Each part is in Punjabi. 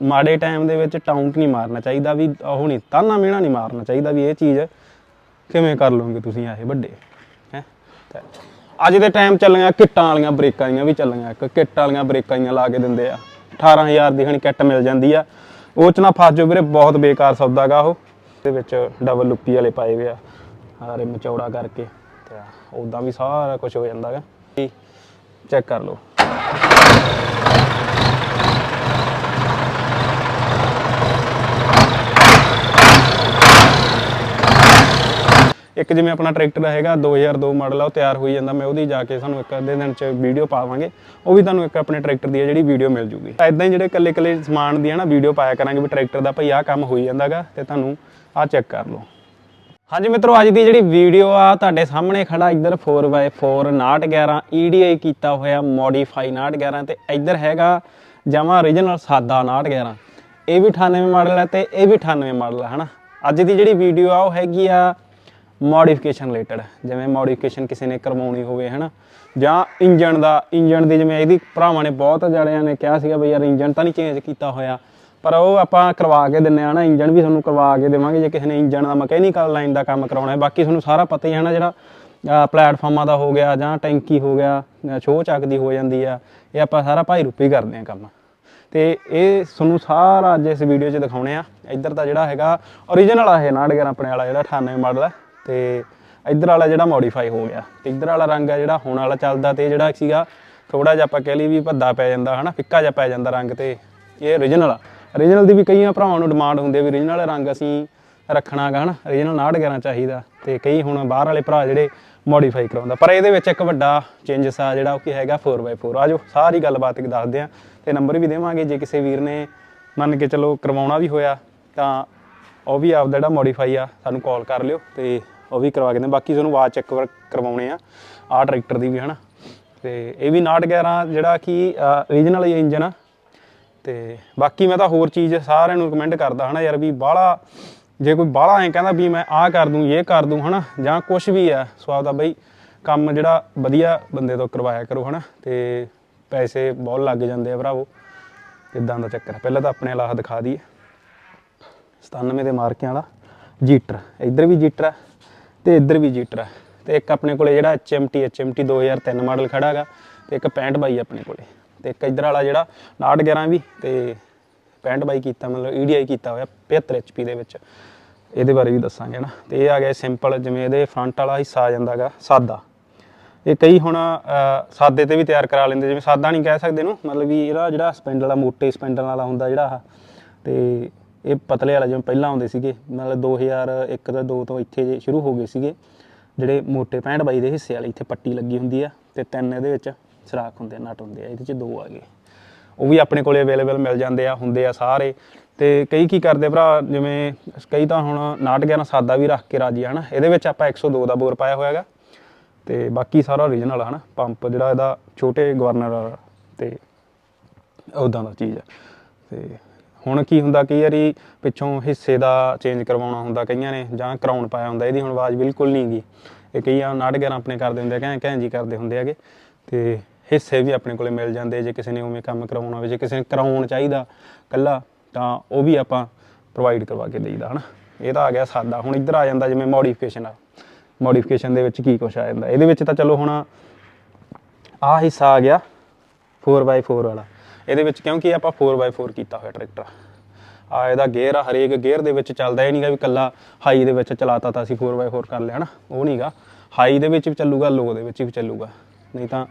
ਮਾੜੇ ਟਾਈਮ ਦੇ ਵਿੱਚ ਟਾਊਂਟ ਨਹੀਂ ਮਾਰਨਾ ਚਾਹੀਦਾ ਵੀ ਉਹ ਨਹੀਂ, ਤਾਨਾ ਮਿਹਣਾ ਨਹੀਂ ਮਾਰਨਾ ਚਾਹੀਦਾ ਵੀ ਇਹ ਚੀਜ਼ ਕਿਵੇਂ ਕਰ ਲਓਗੇ ਤੁਸੀਂ ਇਹ ਵੱਡੇ? ਹੈ? ਅੱਜ ਦੇ ਟਾਈਮ ਚੱਲੀਆਂ ਕਿੱਟਾਂ ਵਾਲੀਆਂ ਬ੍ਰੇਕਾਂ ਦੀਆਂ ਵੀ ਚੱਲੀਆਂ, ਇੱਕ ਕਿੱਟ ਵਾਲੀਆਂ ਬ੍ਰੇਕਾਂ ਦੀਆਂ ਲਾ ਕੇ ਦਿੰਦੇ ਆ। 18000 ਦੀ ਹਣੀ ਕਿੱਟ ਮਿਲ ਜਾਂਦੀ ਆ। ਉਹ ਚ ਨਾ ਫਸ ਜਾਓ ਵੀਰੇ, ਬਹੁਤ ਬੇਕਾਰ ਸੌਦਾਗਾ ਉਹ। ਦੇ ਵਿੱਚ ਡਬਲ ਲੁੱਪੀ ਵਾਲੇ ਪਾਏ ਹੋਏ ਆ ਹਾਰੇ ਮਚੌੜਾ ਕਰਕੇ, ਤੇ ਉਦਾਂ ਵੀ ਸਾਰਾ ਕੁਝ ਹੋ ਜਾਂਦਾਗਾ ਚੈੱਕ ਕਰ ਲਓ। ਇੱਕ ਜਿਵੇਂ ਆਪਣਾ ਟਰੈਕਟਰ ਹੈਗਾ 2002 ਮਾਡਲ ਆ, ਉਹ ਤਿਆਰ ਹੋਈ ਜਾਂਦਾ, ਮੈਂ ਉਹਦੀ ਜਾ ਕੇ ਸਾਨੂੰ ਇੱਕ ਅੱਧੇ ਦਿਨ ਚ ਵੀਡੀਓ ਪਾਵਾਂਗੇ। ਉਹ ਵੀ ਤੁਹਾਨੂੰ ਇੱਕ ਆਪਣੇ ਟਰੈਕਟਰ ਦੀ ਹੈ ਜਿਹੜੀ ਵੀਡੀਓ ਮਿਲ ਜੂਗੀ। ਐਦਾਂ ਹੀ ਜਿਹੜੇ ਕੱਲੇ ਕੱਲੇ ਸਮਾਨ ਦੀ ਹੈ ਨਾ, ਵੀਡੀਓ ਪਾਇਆ ਕਰਾਂਗੇ ਵੀ ਟਰੈਕਟਰ ਦਾ ਭਈ ਆਹ ਕੰਮ ਹੋਈ ਜਾਂਦਾਗਾ, ਤੇ ਤੁਹਾਨੂੰ ਆਹ ਚੈੱਕ ਕਰ ਲਓ। ਹਾਂਜੀ ਮਿੱਤਰੋ, ਅੱਜ ਦੀ ਜਿਹੜੀ ਵੀਡੀਓ ਆ, ਤੁਹਾਡੇ ਸਾਹਮਣੇ ਖੜਾ ਇੱਧਰ 4x4 911 EDI ਕੀਤਾ ਹੋਇਆ ਮੋਡੀਫਾਈ 911 ਤੇ ਇੱਧਰ ਹੈਗਾ ਜਮਾ origignal ਸਾਦਾ 911 ਇਹ ਵੀ 98 ਮਾਡਲ ਹੈ ਤੇ ਇਹ ਵੀ 98 ਮਾਡਲ ਹੈ ਹਨਾ? ਅੱਜ ਦੀ ਜਿਹੜੀ ਵੀਡੀਓ ਆ, ਉਹ ਹੈਗੀ ਆ ਮੋਡੀਫਿਕੇਸ਼ਨ ਰਿਲੇਟਡ, ਜਿਵੇਂ ਮੋਡੀਫਿਕੇਸ਼ਨ ਕਿਸੇ ਨੇ ਕਰਵਾਉਣੀ ਹੋਵੇ, ਹਨਾ? ਜਾਂ ਇੰਜਨ ਦਾ ਇੰਜਨ ਦੀ ਜਿਵੇਂ ਇਹਦੀ ਭਰਾਵਾਂ ਨੇ ਬਹੁਤ ਜਣਿਆਂ ਨੇ ਕਿਹਾ ਸੀਗਾ ਬਈ ਯਾਰ ਇੰਜਨ ਤਾਂ ਨਹੀਂ ਚੇਂਜ ਕੀਤਾ ਹੋਇਆ, ਪਰ ਉਹ ਆਪਾਂ ਕਰਵਾ ਕੇ ਦਿੰਨੇ ਆ ਨਾ ਇੰਜਨ ਵੀ ਤੁਹਾਨੂੰ ਕਰਵਾ ਕੇ ਦੇਵਾਂਗੇ, ਜੇ ਕਿਸੇ ਨੇ ਇੰਜਨ ਦਾ ਮਕੈਨੀਕਲ ਲਾਈਨ ਦਾ ਕੰਮ ਕਰਾਉਣਾ ਹੈ। ਬਾਕੀ ਤੁਹਾਨੂੰ ਸਾਰਾ ਪਤਾ ਹੀ ਹੈ ਨਾ ਜਿਹੜਾ, ਅਹ, ਪਲੇਟਫਾਰਮਾਂ ਦਾ ਹੋ ਗਿਆ ਜਾਂ ਟੈਂਕੀ ਹੋ ਗਿਆ, ਜਾਂ ਸ਼ੋਅ ਚੱਕ ਦੀ ਹੋ ਜਾਂਦੀ ਆ, ਇਹ ਆਪਾਂ ਸਾਰਾ ਭਾਈ ਰੁਪਏ ਕਰਦੇ ਆ ਕੰਮ। ਤੇ ਇਹ ਤੁਹਾਨੂੰ ਸਾਰਾ ਅੱਜ ਇਸ ਵੀਡੀਓ 'ਚ ਦਿਖਾਉਣੇ ਆ। ਇੱਧਰ ਦਾ ਜਿਹੜਾ ਹੈਗਾ origignal ਆ ਇਹ 911 ਆਪਣੇ ਵਾਲਾ, ਜਿਹੜਾ 98 ਮਾਡਲ ਹੈ ਤੇ ਇੱਧਰ ਵਾਲਾ ਜਿਹੜਾ ਮੋਡੀਫਾਈ ਹੋ ਗਿਆ, ਤੇ ਇੱਧਰ ਵਾਲਾ ਰੰਗ ਆ ਜਿਹੜਾ ਹੁਣ ਵਾਲਾ ਚੱਲਦਾ ਤੇ ਜਿਹੜਾ ਸੀਗਾ ਥੋੜਾ ਜਿਹਾ ਆਪਾਂ ਕਹਿ ਲਈ ਵੀ ਭੱਦਾ ਪੈ ਜਾਂਦਾ, ਹਨਾ, ਫਿੱਕਾ ਜਿਹਾ ਪੈ ਜਾਂਦਾ ਰੰਗ ਤੇ, ਇਹ origignal ਆ। origignal ਦੀ ਵੀ ਕਈਆਂ ਭਰਾਵਾਂ ਨੂੰ ਡਿਮਾਂਡ ਹੁੰਦੀ ਹੈ ਵੀ origignal ਰੰਗ ਅਸੀਂ ਰੱਖਣਾਗਾ, ਹਨਾ origignal 911 ਚਾਹੀਦਾ ਤੇ ਕਈ ਹੁਣ ਬਾਹਰ ਵਾਲੇ ਭਰਾ ਜਿਹੜੇ ਮੋਡੀਫਾਈ ਕਰਾਉਂਦਾ। ਪਰ ਇਹਦੇ ਵਿੱਚ ਇੱਕ ਵੱਡਾ ਚੇਂਜਸ ਆ ਜਿਹੜਾ ਉਹ ਕੀ ਹੈਗਾ 4x4 ਆਜੋ, ਸਾਰੀ ਗੱਲਬਾਤ ਇੱਕ ਦੱਸਦੇ ਆ ਤੇ ਨੰਬਰ ਵੀ ਦੇਵਾਂਗੇ, ਜੇ ਕਿਸੇ ਵੀਰ ਨੇ ਮੰਨ ਕੇ ਚਲੋ ਕਰਵਾਉਣਾ ਵੀ ਹੋਇਆ ਤਾਂ ਉਹ ਵੀ ਆਪਦਾ ਜਿਹੜਾ ਮੋਡੀਫਾਈ ਆ, ਸਾਨੂੰ ਕਾਲ ਕਰ ਲਿਓ ਤੇ ਉਹ ਵੀ ਕਰਵਾ ਕੇ ਦੇ ਬਾਕੀ ਤੁਹਾਨੂੰ ਆਵਾਜ਼ ਚੈੱਕ ਕਰਵਾਉਣੇ ਆ। ਆਹ ਟਰੈਕਟਰ ਦੀ ਵੀ, ਹਨਾ। ਤੇ ਇਹ ਵੀ 911 ਜਿਹੜਾ ਕਿ ਰੀਜਨਲ ਇੰਜਨ ਆ ਤੇ ਬਾਕੀ ਮੈਂ ਤਾਂ ਹੋਰ ਚੀਜ਼ ਸਾਰਿਆਂ ਨੂੰ ਕਮੈਂਟ ਕਰਦਾ, ਹਨਾ, ਯਾਰ ਵੀ ਬਾਹਲਾ, ਜੇ ਕੋਈ ਬਾਹਲਾ ਐਂ ਕਹਿੰਦਾ ਵੀ ਮੈਂ ਆਹ ਕਰ ਦੂੰ, ਇਹ ਕਰ ਦੂੰ, ਹਨਾ, ਜਾਂ ਕੁਝ ਵੀ ਆ ਸਵਾਦ ਦਾ ਬਈ ਕੰਮ ਜਿਹੜਾ ਵਧੀਆ ਬੰਦੇ ਤੋਂ ਕਰਵਾਇਆ ਕਰੋ, ਹਨਾ। ਤੇ ਪੈਸੇ ਬਹੁਤ ਲੱਗ ਜਾਂਦੇ ਆ ਭਰਾਵੋ। ਇਦਾਂ ਦਾ ਚੱਕਰ ਪਹਿਲਾਂ ਤਾਂ ਆਪਣੇ ਲਾਹ ਦਿਖਾ ਦਈਏ। 97 ਦੇ ਮਾਰਕਿਆਂ ਵਾਲਾ ਜੀਟਰ। ਇੱਧਰ ਵੀ ਜੀਟਰ ਆ। ਤੇ ਇੱਧਰ ਵੀ ਜੀਟਰ ਆ। ਤੇ ਇੱਕ ਆਪਣੇ ਕੋਲੇ ਜਿਹੜਾ HMT HMT 2003 ਮਾਡਲ ਖੜਾ ਹੈਗਾ ਤੇ ਇੱਕ 65 ਬਾਈ ਆਪਣੇ ਕੋਲੇ। ਤੇ ਇੱਕ ਇੱਧਰ ਵਾਲਾ ਜਿਹੜਾ 911 ਵੀ ਤੇ 65 ਬਾਈ ਕੀਤਾ, ਮਤਲਬ EDI ਕੀਤਾ ਹੋਇਆ 75 HP ਦੇ ਵਿੱਚ। ਇਹਦੇ ਬਾਰੇ ਵੀ ਦੱਸਾਂਗੇ ਨਾ। ਤੇ ਇਹ ਆ ਗਿਆ ਸਿੰਪਲ ਜਿਵੇਂ ਇਹਦੇ ਫਰੰਟ ਵਾਲਾ ਹਿੱਸਾ ਆ ਜਾਂਦਾਗਾ ਸਾਦਾ। ਇਹ ਕਈ ਹੁਣ ਸਾਦੇ ਤੇ ਵੀ ਤਿਆਰ ਕਰਾ ਲੈਂਦੇ, ਜਿਵੇਂ ਸਾਦਾ ਨਹੀਂ ਕਹਿ ਸਕਦੇ ਨੂੰ ਮਤਲਬ ਵੀ ਇਹਦਾ ਜਿਹੜਾ ਸਪੈਂਡਲ ਵਾਲਾ ਮੋਟੇ ਸਪੈਂਡਲ ਵਾਲਾ ਹੁੰਦਾ ਜਿਹੜਾ ਆਹ। ਤੇ ਇਹ ਪਤਲੇ ਵਾਲਾ ਜਿਵੇਂ ਪਹਿਲਾਂ ਆਉਂਦੇ ਸੀਗੇ ਮਤਲਬ 2001 ਤੋਂ 2 ਤੋਂ ਇੱਥੇ ਜੇ ਸ਼ੁਰੂ ਹੋ ਗਏ ਸੀਗੇ, ਜਿਹੜੇ ਮੋਟੇ 65 ਬਾਈ ਦੇ ਹਿੱਸੇ ਵਾਲੇ ਇੱਥੇ ਪੱਟੀ ਲੱਗੀ ਹੁੰਦੀ ਆ ਤੇ ਤਿੰਨ ਇਹਦੇ ਵਿੱਚ ਸਰਾਖ ਹੁੰਦੇ ਆ, ਨਟ ਹੁੰਦੇ ਆ, ਇਹਦੇ ਚ ਦੋ ਆ ਗਏ। ਉਹ ਵੀ ਆਪਣੇ ਕੋਲੇ ਅਵੇਲੇਬਲ ਮਿਲ ਜਾਂਦੇ ਆ, ਹੁੰਦੇ ਆ ਸਾਰੇ। ਤੇ ਕਈ ਕੀ ਕਰਦੇ ਭਰਾ, ਜਿਵੇਂ ਕਈ ਤਾਂ ਹੁਣ 911 ਸਾਦਾ ਵੀ ਰੱਖ ਕੇ ਰਾਜੀ ਆ, ਹਨਾ? ਇਹਦੇ ਵਿੱਚ ਆਪਾਂ 102 ਦਾ ਬੋਰ ਪਾਇਆ ਹੋਇਆਗਾ ਤੇ ਬਾਕੀ ਸਾਰਾ ਓਰੀਜਨਲ ਆ, ਹਨਾ? ਪੰਪ ਜਿਹੜਾ ਇਹਦਾ ਛੋਟੇ ਗਵਰਨਰ ਵਾਲਾ ਤੇ ਉਦਾਂ ਦਾ ਚੀਜ਼ ਆ। ਤੇ ਹੁਣ ਕੀ ਹੁੰਦਾ, ਕਈ ਵਾਰੀ ਪਿੱਛੋਂ ਹਿੱਸੇ ਦਾ ਚੇਂਜ ਕਰਵਾਉਣਾ ਹੁੰਦਾ, ਕਈਆਂ ਨੇ ਜਾਂ ਕਰਾਉਣ ਪਾਇਆ ਹੁੰਦਾ, ਇਹਦੀ ਹੁਣ ਆਵਾਜ਼ ਬਿਲਕੁਲ ਨਹੀਂ ਗਈ ਇਹ ਕਈ ਆ 911 ਆਪਣੇ ਕਰਦੇ ਹੁੰਦੇ ਆ ਕਹਿ ਕਹਿ ਜੀ ਕਰਦੇ ਹੁੰਦੇ ਹੈਗੇ। ਤੇ ਹਿੱਸੇ ਵੀ ਆਪਣੇ ਕੋਲੇ ਮਿਲ ਜਾਂਦੇ, ਜੇ ਕਿਸੇ ਨੇ ਉਵੇਂ ਕੰਮ ਕਰਵਾਉਣਾ ਹੋਵੇ, ਜੇ ਕਿਸੇ ਨੇ ਕਰਾਉਣ ਚਾਹੀਦਾ ਕੱਲਾ ਤਾਂ ਉਹ ਵੀ ਆਪਾਂ ਪ੍ਰੋਵਾਈਡ ਕਰਵਾ ਕੇ ਦੇਈਦਾ, ਹਨਾ। ਇਹ ਤਾਂ ਆ ਗਿਆ ਸਾਦਾ। ਹੁਣ ਇੱਧਰ ਆ ਜਾਂਦਾ ਜਿਵੇਂ ਮੋਡੀਫਿਕੇਸ਼ਨ ਆ। ਮੋਡੀਫਿਕੇਸ਼ਨ ਦੇ ਵਿੱਚ ਕੀ ਕੁਛ ਆ ਜਾਂਦਾ। ਇਹਦੇ ਵਿੱਚ ਤਾਂ ਚਲੋ ਹੁਣ ਆਹ ਹਿੱਸਾ ਆ ਗਿਆ 4x4 ਵਾਲਾ। ਇਹਦੇ ਵਿੱਚ ਕਿਉਂਕਿ ਆਪਾਂ 4x4 ਕੀਤਾ ਹੋਇਆ ਟਰੈਕਟਰ ਆ। ਇਹਦਾ ਗੇਅਰ ਆ, ਹਰੇਕ ਗੇਅਰ ਦੇ ਵਿੱਚ ਚੱਲਦਾ ਇਹ ਨਹੀਂਗਾ ਵੀ ਕੱਲਾ ਹਾਈ ਦੇ ਵਿੱਚ ਚਲਾਤਾ ਤਾਂ ਅਸੀਂ 4x4 ਕਰ ਲਿਆ ਨਾ, ਉਹ ਨਹੀਂਗਾ ਹਾਈ ਦੇ ਵਿੱਚ ਵੀ ਚੱਲੂਗਾ ਲੋ ਦੇ ਵਿੱਚ ਵੀ ਚੱਲੂਗਾ। ਨਹੀਂ ਤਾਂ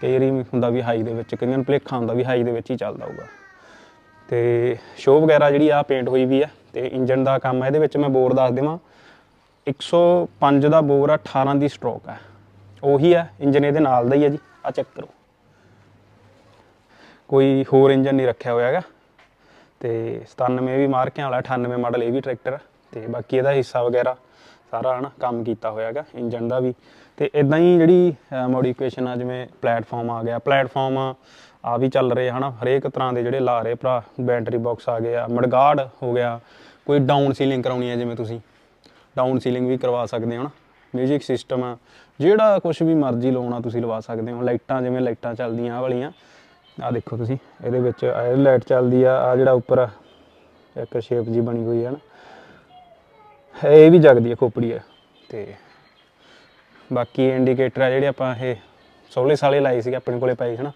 ਕਈ ਵਾਰੀ ਹੁੰਦਾ ਵੀ ਹਾਈ ਦੇ ਵਿੱਚ ਕਈਆਂ ਨੂੰ ਭੁਲੇਖਾ ਹੁੰਦਾ ਵੀ ਹਾਈ ਦੇ ਵਿੱਚ ਹੀ ਚੱਲਦਾ ਹੋਊਗਾ। ਤੇ ਸ਼ੋ ਵਗੈਰਾ ਜਿਹੜੀ ਆ ਪੇਂਟ ਹੋਈ ਵੀ ਆ, ਤੇ ਇੰਜਨ ਦਾ ਕੰਮ ਆ, ਇਹਦੇ ਵਿੱਚ ਮੈਂ ਬੋਰ ਦੱਸ ਦੇਵਾਂ। 105 ਦਾ ਬੋਰ ਆ 18 ਦੀ ਸਟ੍ਰੋਕ ਆ। ਉਹੀ ਆ ਇੰਜਨ ਇਹਦੇ ਨਾਲ ਦਾ ਹੀ ਆ ਜੀ ਆ ਚੈੱਕ ਕਰੋ। ਕੋਈ ਹੋਰ ਇੰਜਨ ਨਹੀਂ ਰੱਖਿਆ ਹੋਇਆ ਹੈਗਾ। ਤੇ 97 ਵੀ ਮਾਰਕਿਆਂ ਵਾਲਾ 98 ਮਾਡਲ ਇਹ ਵੀ ਟਰੈਕਟਰ ਤੇ ਬਾਕੀ ਇਹਦਾ ਹਿੱਸਾ ਵਗੈਰਾ ਸਾਰਾ ਹਨਾ, ਕੰਮ ਕੀਤਾ ਹੋਇਆ ਹੈਗਾ, ਇੰਜਨ ਦਾ ਵੀ। ਤੇ ਇਦਾਂ ਹੀ ਜਿਹੜੀ ਮੋਡੀਫਿਕੇਸ਼ਨ ਆ, ਜਿਵੇਂ ਪਲੇਟਫਾਰਮ ਆ ਗਿਆ। ਪਲੇਟਫਾਰਮ ਆ ਵੀ ਚੱਲ ਰਹੇ ਹਨਾ, ਹਰੇਕ ਤਰ੍ਹਾਂ ਦੇ ਜਿਹੜੇ ਲਾ ਰਹੇ ਭਰਾ ਬੈਟਰੀ ਬਾਕਸ ਆ ਗਿਆ, ਮੜਗਾੜ ਹੋ ਗਿਆ। ਕੋਈ ਡਾਊਨ ਸੀਲਿੰਗ ਕਰਾਉਣੀ ਹੈ ਜਿਵੇਂ ਤੁਸੀਂ। ਡਾਊਨ ਸੀਲਿੰਗ ਵੀ ਕਰਵਾ ਸਕਦੇ ਹੋ ਨਾ ਮਿਊਜ਼ਿਕ ਸਿਸਟਮ ਆ, ਜਿਹੜਾ ਕੁਝ ਵੀ ਮਰਜ਼ੀ ਲਾਉਣਾ ਤੁਸੀਂ ਲਵਾ ਸਕਦੇ ਹੋ। ਲਾਈਟਾਂ ਜਿਵੇਂ ਲਾਈਟਾਂ ਚੱਲਦੀਆਂ ਆ ਵਾਲੀਆਂ। ਆ ਦੇਖੋ ਤੁਸੀਂ ਇਹਦੇ ਵਿੱਚ ਇਹ ਲਾਈਟ ਚੱਲਦੀ ਆ ਆ ਜਿਹੜਾ ਉੱਪਰ ਆ, ਇੱਕ ਸ਼ੇਪ ਜੀ ਬਣੀ ਹੋਈ ਹੈ ਨਾ। ਇਹ ਵੀ ਜਗਦੀ ਹੈ ਖੋਪੜੀ ਆ। ਤੇ ਬਾਕੀ ਇੰਡੀਕੇਟਰ ਆ ਜਿਹੜੇ ਆਪਾਂ ਇਹ ਸੋਲੇ ਸਾਲੇ ਲਾਏ ਸੀਗੇ ਆਪਣੇ ਕੋਲੇ ਪਏ ਹਨਾ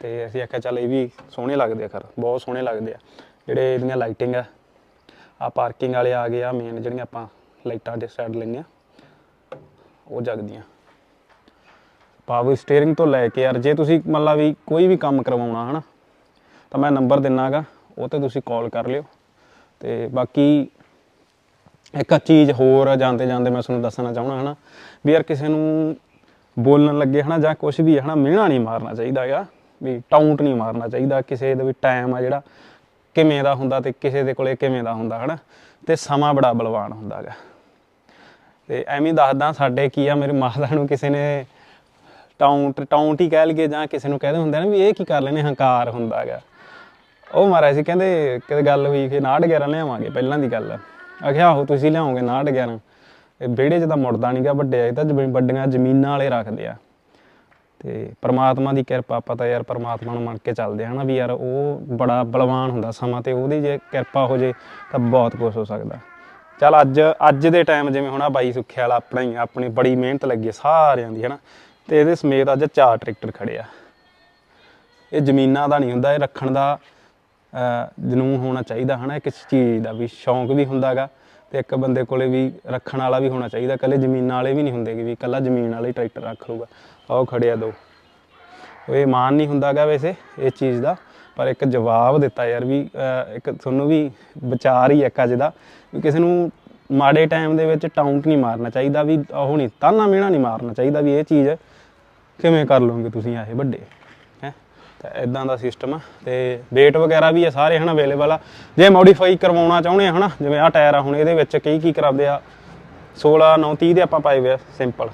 ਤੇ ਅਸੀਂ ਆਖਿਆ ਚੱਲ ਇਹ ਵੀ ਸੋਹਣੇ ਲੱਗਦੇ ਆ ਖਰ ਬਹੁਤ ਸੋਹਣੇ ਲੱਗਦੇ ਆ। ਜਿਹੜੇ ਇਹਦੀਆਂ ਲਾਈਟਿੰਗ ਆ ਆ ਪਾਰਕਿੰਗ ਵਾਲੇ ਆ ਗਏ ਆ ਮੇਨ ਜਿਹੜੀਆਂ ਆਪਾਂ ਲਾਈਟਾਂ ਦੇ ਸਾਈਡ ਲੈਂਦੇ ਆ ਉਹ ਜਗਦੀਆਂ। ਪਾਵਰ ਸਟੀਅਰਿੰਗ ਤੋਂ ਲੈ ਕੇ ਯਾਰ, ਜੇ ਤੁਸੀਂ ਮੰਨ ਲਾ ਵੀ ਕੋਈ ਵੀ ਕੰਮ ਕਰਵਾਉਣਾ ਹਨਾ, ਤਾਂ ਮੈਂ ਨੰਬਰ ਦਿੰਨਾਗਾ, ਉਹ ਤੇ ਤੁਸੀਂ ਕਾਲ ਕਰ ਲਿਓ। ਤੇ ਬਾਕੀ ਇੱਕ ਚੀਜ਼ ਹੋਰ ਜਾਂਦੇ ਜਾਂਦੇ ਮੈਂ ਤੁਹਾਨੂੰ ਦੱਸਣਾ ਚਾਹਣਾ ਹਨਾ, ਵੀ ਯਾਰ ਕਿਸੇ ਨੂੰ ਬੋਲਣ ਲੱਗੇ ਹਨਾ, ਜਾਂ ਕੁਝ ਵੀ ਹਨਾ, ਮਿਹਣਾ ਨਹੀਂ ਮਾਰਨਾ ਚਾਹੀਦਾ ਹੈਗਾ ਵੀ ਟਾਊਂਟ ਨਹੀਂ ਮਾਰਨਾ ਚਾਹੀਦਾ ਕਿਸੇ ਦਾ ਵੀ ਟਾਈਮ ਆ ਜਿਹੜਾ, ਕਿਵੇਂ ਦਾ ਹੁੰਦਾ ਤੇ ਕਿਸੇ ਦੇ ਕੋਲੇ ਕਿਵੇਂ ਦਾ ਹੁੰਦਾ ਹਨਾ, ਤੇ ਸਮਾਂ ਬੜਾ ਬਲਵਾਨ ਹੁੰਦਾ ਹੈਗਾ ਤੇ ਐਵੇਂ ਦੱਸਦਾ ਸਾਡੇ ਕੀ ਆ, ਮੇਰੇ ਮਾਤਾ ਨੂੰ ਕਿਸੇ ਨੇ ਟਾਊਂਟ ਟਾਉਂਟ ਹੀ ਕਹਿ ਲਈਏ ਜਾਂ ਕਿਸੇ ਨੂੰ ਕਹਦੇ ਹੁੰਦੇ ਨੇ ਵੀ ਇਹ ਕੀ ਕਰ ਲੈਨੇ ਹੰਕਾਰ ਹੁੰਦਾ ਹੈਗਾ। ਉਹ ਮਹਾਰਾਜ ਸੀ ਕਹਿੰਦੇ, ਕਿਤੇ ਗੱਲ ਹੋਈ ਕਿ 911 ਲਿਆਵਾਂਗੇ, ਪਹਿਲਾਂ ਦੀ ਗੱਲ। ਆਖਿਆ ਆਹੋ, ਤੁਸੀਂ ਲਿਆਓਗੇ 911 ਇਹ ਵਿਹੜੇ 'ਚ ਤਾਂ ਮੁੜਦਾ ਨਹੀਂਗਾ ਵੱਡੇ ਇਹ ਤਾਂ ਵੱਡੀਆਂ ਜ਼ਮੀਨਾਂ ਵਾਲੇ ਰੱਖਦੇ ਆ। ਤੇ ਪਰਮਾਤਮਾ ਦੀ ਕਿਰਪਾ ਪਤਾ ਯਾਰ ਪ੍ਰਮਾਤਮਾ ਨੂੰ ਮੰਨ ਕੇ ਚੱਲਦੇ ਹਨਾ ਵੀ ਯਾਰ ਉਹ ਬੜਾ ਬਲਵਾਨ ਹੁੰਦਾ ਸਮਾਂ ਤੇ, ਉਹਦੀ ਜੇ ਕਿਰਪਾ ਹੋ ਜੇ ਤਾਂ ਬਹੁਤ ਕੁਝ ਹੋ ਸਕਦਾ। ਚੱਲ ਅੱਜ ਅੱਜ ਦੇ ਟਾਈਮ ਜਿਵੇਂ ਹੁਣ ਆ ਬਾਈ ਸੁੱਖੇ ਵਾਲਾ ਆਪਣਾ ਹੀ ਆਪਣੀ ਬੜੀ ਮਿਹਨਤ ਲੱਗੀ ਸਾਰਿਆਂ ਦੀ, ਹਨਾ। ਤੇ ਇਹਦੇ ਸਮੇਤ ਅੱਜ ਚਾਰ ਟਰੈਕਟਰ ਖੜੇ ਆ। ਇਹ ਜ਼ਮੀਨਾਂ ਦਾ ਨਹੀਂ ਹੁੰਦਾ ਇਹ ਰੱਖਣ ਦਾ ਅਹ, ਹੋਣਾ ਚਾਹੀਦਾ ਹਨਾ। ਇੱਕ ਚੀਜ਼ ਦਾ ਵੀ ਸ਼ੌਂਕ ਵੀ ਹੁੰਦਾਗਾ ਤੇ ਇੱਕ ਬੰਦੇ ਕੋਲੇ ਵੀ ਰੱਖਣ ਵਾਲਾ ਵੀ ਹੋਣਾ ਚਾਹੀਦਾ। ਕੱਲੇ ਜ਼ਮੀਨਾਂ ਵਾਲੇ ਵੀ ਨਹੀਂ ਹੁੰਦੇ ਕਿ ਵੀ ਕੱਲਾ ਜ਼ਮੀਨ ਵਾਲੇ ਟਰੈਕਟਰ ਰੱਖ ਲੂਗਾ ਆਹ ਖੜਿਆ ਦੋ। ਇਹ ਮਾਨ ਨਹੀਂ ਹੁੰਦਾਗਾ ਵੈਸੇ ਇਹ ਚੀਜ਼ ਦਾ ਪਰ ਇੱਕ ਜਵਾਬ ਦਿੱਤਾ ਯਾਰ ਵੀ ਇੱਕ ਤੁਹਾਨੂੰ ਵੀ ਵਿਚਾਰ ਹੀ ਇੱਕ ਅੱਜ ਦਾ ਵੀ ਕਿਸੇ ਨੂੰ ਮਾੜੇ ਟਾਈਮ ਦੇ ਵਿੱਚ ਟਾਊਂਟ ਨਹੀਂ ਮਾਰਨਾ ਚਾਹੀਦਾ ਵੀ ਉਹ ਨਹੀਂ ਤਾਨਾ ਮਿਹਣਾ ਨਹੀਂ ਮਾਰਨਾ ਚਾਹੀਦਾ ਵੀ ਇਹ ਚੀਜ਼ ਕਿਵੇਂ ਕਰ ਲਓਗੇ ਤੁਸੀਂ ਇਹ ਵੱਡੇ? ਹੈ? ਤਾਂ ਇਦਾਂ ਦਾ ਸਿਸਟਮ ਆ। ਤੇ weight ਵਗੈਰਾ ਵੀ ਆ ਸਾਰੇ, ਹਨਾ ਅਵੇਲੇਬਲ ਆ। ਜੇ ਮੋਡੀਫਾਈ ਕਰਵਾਉਣਾ ਚਾਹੁੰਦੇ ਆ, ਹਨਾ, ਜਿਵੇਂ ਆ ਟਾਇਰ ਆ ਹੁਣ, ਇਹਦੇ ਵਿੱਚ ਕਈ ਕੀ ਕਰਾਉਂਦੇ ਆ? 16 9 30 ਦੇ ਆਪਾਂ ਪਾਏ ਹੋਏ ਆ ਸਿੰਪਲ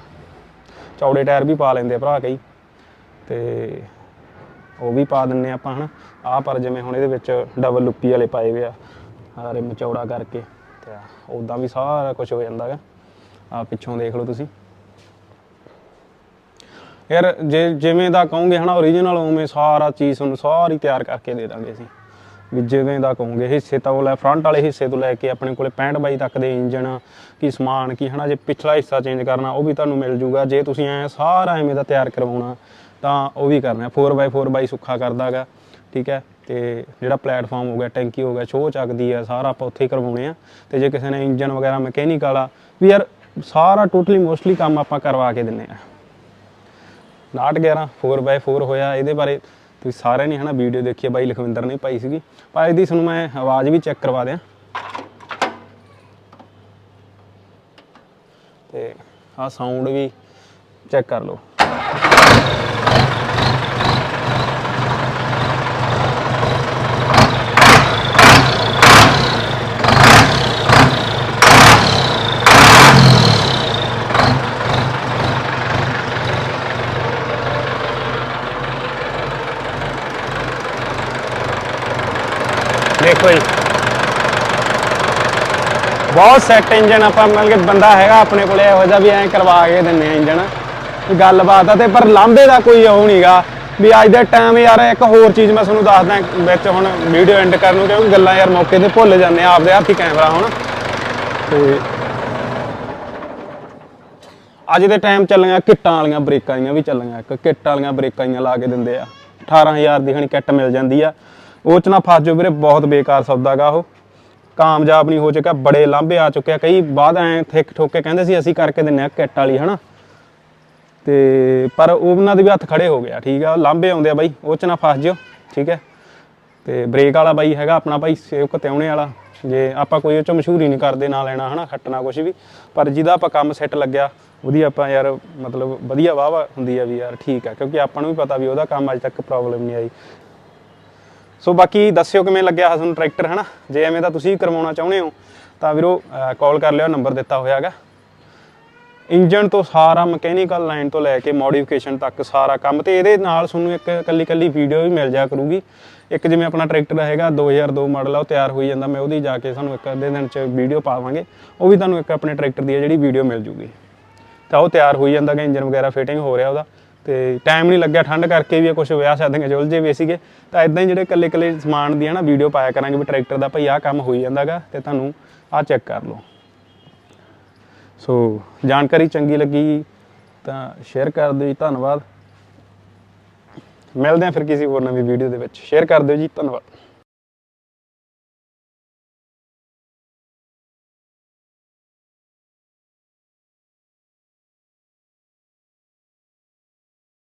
ਚੌੜੇ ਟਾਇਰ ਵੀ ਪਾ ਲੈਂਦੇ ਆ ਭਰਾ ਕਈ। ਤੇ ਉਹ ਵੀ ਪਾ ਦਿੰਨੇ ਆ ਆਪਾਂ, ਹਨਾ। ਆ ਪਰ ਜਿਵੇਂ ਹੁਣ ਇਹਦੇ ਵਿੱਚ ਡਬਲ ਲੁੱਪੀ ਵਾਲੇ ਪਾਏ ਹੋਏ ਆ, ਆਹ ਰਿਮ ਚੌੜਾ ਕਰਕੇ, ਤੇ ਉਦਾਂ ਵੀ ਸਾਰਾ ਕੁਝ ਹੋ ਜਾਂਦਾ ਹੈ ਆ ਪਿੱਛੋਂ ਦੇਖ ਲਓ ਤੁਸੀਂ। ਯਾਰ ਜੇ ਜਿਵੇਂ ਦਾ ਕਹੋਗੇ ਹਨਾ ਓਰੀਜਨਲ ਉਵੇਂ ਸਾਰਾ ਚੀਜ਼ ਤੁਹਾਨੂੰ ਸਾਰੀ ਤਿਆਰ ਕਰਕੇ ਦੇ ਦਾਂਗੇ ਅਸੀਂ। ਵੀ ਜਿਵੇਂ ਦਾ ਕਹੋਗੇ, ਹਿੱਸੇ ਤਾਂ ਉਹ ਲੈ ਫਰੰਟ ਵਾਲੇ ਹਿੱਸੇ ਤੋਂ ਲੈ ਕੇ ਆਪਣੇ ਕੋਲੇ 65 ਬਾਈ ਤੱਕ ਦੇ ਇੰਜਨ ਕੀ ਸਮਾਨ, ਕੀ ਹਨਾ, ਜੇ ਪਿਛਲਾ ਹਿੱਸਾ ਚੇਂਜ ਕਰਨਾ, ਉਹ ਵੀ ਤੁਹਾਨੂੰ ਮਿਲ ਜੂਗਾ। ਜੇ ਤੁਸੀਂ ਐ ਸਾਰਾ ਐਵੇਂ ਦਾ ਤਿਆਰ ਕਰਵਾਉਣਾ, ਤਾਂ ਉਹ ਵੀ ਕਰਨਾ। 4x4 ਬਾਈ ਸੁੱਖਾ ਕਰਦਾਗਾ, ਠੀਕ ਹੈ? ਤੇ ਜਿਹੜਾ ਪਲੇਟਫਾਰਮ ਹੋ ਗਿਆ, ਟੈਂਕੀ ਹੋ ਗਿਆ ਸ਼ੋਅ ਚੱਕਦੀ ਆ, ਸਾਰਾ ਆਪਾਂ ਉੱਥੇ ਹੀ ਕਰਵਾਉਣੇ ਆ। ਤੇ ਜੇ ਕਿਸੇ ਨੇ ਇੰਜਨ ਵਗੈਰਾ ਮਕੈਨਿਕ ਵਾਲਾ ਵੀ ਯਾਰ ਸਾਰਾ ਟੋਟਲੀ ਮੋਸਟਲੀ ਕੰਮ ਆਪਾਂ ਕਰਵਾ ਕੇ ਦਿੰਨੇ ਆ। 911 4x4 ਹੋਇਆ, ਇਹਦੇ ਬਾਰੇ ਤੁਸੀਂ ਸਾਰਿਆਂ ਨੇ ਹਨਾ ਵੀਡੀਓ ਦੇਖੀ ਆ, ਬਾਈ ਲਖਵਿੰਦਰ ਨੇ ਪਾਈ ਸੀਗੀ। ਪਰ ਇਹਦੀ ਤੁਹਾਨੂੰ ਮੈਂ ਆਵਾਜ਼ ਵੀ ਚੈੱਕ ਕਰਵਾ ਦਿਆਂ। ਤੇ ਆਹ ਸਾਊਂਡ ਵੀ ਚੈੱਕ ਕਰ ਲਓ। ਦੇਖੋ ਜੀ। ਬਹੁਤ ਸੈੱਟ ਇੰਜਨ ਆਪਾਂ ਮਤਲਬ ਕਿ ਬੰਦਾ ਹੈਗਾ ਆਪਣੇ ਕੋਲੇ, ਇਹੋ ਜਿਹਾ ਵੀ ਐਂ ਕਰਵਾ ਕੇ ਦਿੰਨੇ ਆ ਇੰਜਨ ਗੱਲਬਾਤ ਆ ਤੇ ਪਰ ਲਾਂਬੇ ਦਾ ਕੋਈ ਉਹ ਨਹੀਂਗਾ ਵੀ ਅੱਜ ਦੇ ਟਾਈਮ ਯਾਰ ਇੱਕ ਹੋਰ ਚੀਜ਼ ਮੈਂ ਤੁਹਾਨੂੰ ਦੱਸਦਾ ਵਿੱਚ ਹੁਣ ਵੀਡੀਓ ਐਂਡ ਕਰਨ ਨੂੰ, ਕਿਉਂਕਿ ਗੱਲਾਂ ਯਾਰ ਮੌਕੇ ਤੇ ਭੁੱਲ ਜਾਂਦੇ ਆ, ਆਪਦੇ ਹੱਥੀ ਕੈਮਰਾ ਹੁਣ। ਤੇ ਅੱਜ ਦੇ ਟਾਈਮ ਚੱਲੀਆਂ ਕਿੱਟਾਂ ਵਾਲੀਆਂ, ਬ੍ਰੇਕਾਂ ਆਈਆਂ ਵੀ ਚੱਲੀਆਂ। ਇੱਕ ਕਿੱਟ ਵਾਲੀਆਂ ਬ੍ਰੇਕਾਂ ਆਈਆਂ ਲਾ ਕੇ ਦਿੰਦੇ ਆ। 18000 ਦੀ ਹਣੀ ਕਿੱਟ ਮਿਲ ਜਾਂਦੀ ਆ। ਉਹ ਚ ਨਾ ਫਸ ਜਾਓ ਵੀਰੇ, ਬਹੁਤ ਬੇਕਾਰ ਸੌਦਾਗਾ ਉਹ। ਕਾਮਯਾਬ ਨਹੀਂ ਹੋ ਚੁੱਕਿਆ, ਬੜੇ ਲਾਂਭੇ ਆ ਚੁੱਕਿਆ ਕਈ ਬਾਅਦ ਐ ਥਿੱਕ ਠੋਕੇ ਕਹਿੰਦੇ ਸੀ, ਅਸੀਂ ਕਰਕੇ ਦਿੰਨੇ ਆ ਕਿੱਟ ਵਾਲੀ, ਹਨਾ? ਤੇ ਪਰ ਉਹਨਾਂ ਦੇ ਵੀ ਹੱਥ ਖੜੇ ਹੋ ਗਿਆ ਠੀਕ ਆ, ਲਾਂਭੇ ਆਉਂਦੇ ਆ ਬਾਈ ਉਹ ਚ ਨਾ ਫਸ ਜਿਓ, ਠੀਕ ਹੈ ਤੇ ਬ੍ਰੇਕ ਵਾਲਾ ਬਾਈ ਹੈਗਾ ਆਪਣਾ ਬਾਈ, ਸੇਵਕ ਤਿਉਣੇ ਵਾਲਾ। ਜੇ ਆਪਾਂ ਕੋਈ ਉਹ ਚ ਮਸ਼ਹੂਰੀ ਨਹੀਂ ਕਰਦੇ, ਨਾ ਲੈਣਾ, ਹਨਾ, ਖੱਟਣਾ ਕੁਝ ਵੀ। ਪਰ ਜਿਹਦਾ ਆਪਾਂ ਕੰਮ ਸੈੱਟ ਲੱਗਿਆ ਉਹਦੀ ਆਪਾਂ ਯਾਰ, ਮਤਲਬ ਵਧੀਆ ਵਾਹ ਹੁੰਦੀ ਆ ਵੀ ਯਾਰ ਠੀਕ ਆ। ਕਿਉਂਕਿ ਆਪਾਂ ਨੂੰ ਵੀ ਪਤਾ ਵੀ ਉਹਦਾ ਕੰਮ ਅੱਜ ਤੱਕ ਪ੍ਰੋਬਲਮ ਨਹੀਂ ਆਈ। ਸੋ ਬਾਕੀ ਦੱਸਿਓ ਕਿਵੇਂ ਲੱਗਿਆ ਹੈ ਤੁਹਾਨੂੰ ਟਰੈਕਟਰ, ਹਨਾ? ਜੇ ਐਵੇਂ ਤਾਂ ਤੁਸੀਂ ਕਰਵਾਉਣਾ ਚਾਹੁੰਦੇ ਹੋ, ਤਾਂ ਵੀਰੋ ਕਾਲ ਕਰ ਲਿਓ, ਨੰਬਰ ਦਿੱਤਾ ਹੋਇਆ ਹੈਗਾ ਇੰਜਨ ਤੋਂ ਸਾਰਾ ਮਕੈਨੀਕਲ ਲਾਈਨ ਤੋਂ ਲੈ ਕੇ ਮੋਡੀਫਿਕੇਸ਼ਨ ਤੱਕ ਸਾਰਾ ਕੰਮ ਤੇ ਇਹਦੇ ਨਾਲ ਤੁਹਾਨੂੰ ਇੱਕ ਕੱਲੀ ਕੱਲੀ ਵੀਡੀਓ ਵੀ ਮਿਲ ਜਾ ਕਰੂਗੀ। ਇੱਕ ਜਿਵੇਂ ਆਪਣਾ ਟਰੈਕਟਰ ਹੈਗਾ 2002 ਮਾਡਲ ਆ, ਉਹ ਤਿਆਰ ਹੋਈ ਜਾਂਦਾ, ਮੈਂ ਉਹਦੀ ਜਾ ਕੇ ਤੁਹਾਨੂੰ ਇੱਕ ਅੱਧੇ ਦਿਨ ਚ ਵੀਡੀਓ ਪਾਵਾਂਗੇ। ਉਹ ਵੀ ਤੁਹਾਨੂੰ ਇੱਕ ਆਪਣੇ ਟਰੈਕਟਰ ਦੀ ਜਿਹੜੀ ਵੀਡੀਓ ਮਿਲ ਜੂਗੀ। ਤਾਂ ਉਹ ਤਿਆਰ ਹੋਈ ਜਾਂਦਾ ਕਿ ਇੰਜਨ ਵਗੈਰਾ ਫਿਟਿੰਗ ਹੋ ਰਿਹਾ ਉਹਦਾ। ਤੇ ਟਾਈਮ ਨਹੀਂ ਲੱਗਿਆ, ਠੰਡ ਕਰਕੇ ਵੀ ਕੁਝ ਵਿਆਹ ਸ਼ਾਦੀਆਂ 'ਚ ਉਲਝੇ ਵੀ ਸੀਗੇ। ਤਾਂ ਇਦਾਂ ਹੀ ਜਿਹੜੇ ਇਕੱਲੇ ਇਕੱਲੇ ਸਮਾਨ ਦੀ ਹੈ ਨਾ ਵੀਡੀਓ ਪਾਇਆ ਕਰਾਂਗੇ ਵੀ ਟਰੈਕਟਰ ਦਾ ਭਈ ਆਹ ਕੰਮ ਹੋਈ ਜਾਂਦਾਗਾ ਤੇ ਤੁਹਾਨੂੰ ਆਹ ਚੈੱਕ ਕਰ ਲਓ। ਸੋ ਜਾਣਕਾਰੀ ਚੰਗੀ ਲੱਗੀ ਤਾਂ ਸ਼ੇਅਰ ਕਰ ਦਿਓ ਜੀ, ਧੰਨਵਾਦ। ਮਿਲਦੇ ਹਾਂ ਫਿਰ ਕਿਸੇ ਹੋਰ ਨਵੀਂ ਵੀਡੀਓ ਦੇ ਵਿੱਚ। ਸ਼ੇਅਰ ਕਰ ਦਿਓ ਜੀ, ਧੰਨਵਾਦ।